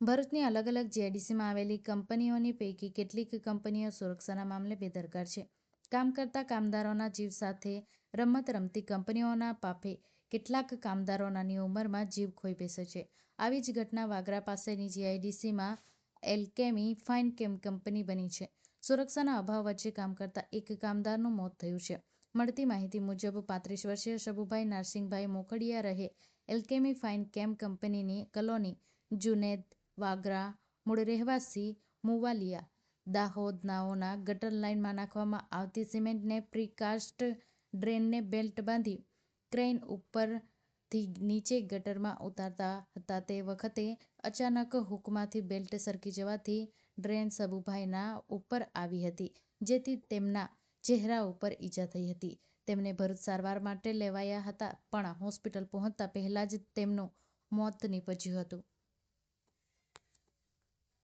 ભરૂચની અલગ અલગ જીઆઈડીસીમાં આવેલી કંપનીઓની પૈકી કેટલીક કંપનીઓ સુરક્ષાના મામલે બેદરકાર છે. કામ કરતા કામદારોના જીવ સાથે રમત રમતી કંપનીઓના પાપે કેટલાક કામદારોનાની ઉંમરમાં જીવ ખોઈ બેસે છે. આવી જ ઘટના વાગરા પાસેની જીઆઈડીસીમાં એલ્કેમી ફાઇન કેમ કંપની બની છે. સુરક્ષાના અભાવ વચ્ચે કામ કરતા એક કામદારનું મોત થયું છે. મળતી માહિતી મુજબ, પાંત્રીસ વર્ષીય શભુભાઈ નારસિંહભાઈ મોકડીયા રહે એલ્કેમી ફાઇન કેમ કંપનીની કલોની જુનૈદ વાગરા, મૂળ રહેવાસી, મુવાલિયા દાહોદ નાઓના ગટર લાઇનમાં નાખવામાં આવતી સિમેન્ટને પ્રી-કાસ્ટ ડ્રેનને બેલ્ટ બાંધી ક્રેન ઉપરથી નીચે ગટરમાં ઉતારતા હતા તે વખતે અચાનક હૂકમાંથી બેલ્ટ સરકી જવાથી ડ્રેન સબુભાઈના ઉપર આવી હતી, જેથી તેમના ચહેરા ઉપર ઈજા થઈ હતી. તેમને ભરૂચ સારવાર માટે લેવાયા હતા, પણ હોસ્પિટલ પહોંચતા પહેલા જ તેમનું મોત નીપજ્યું હતું.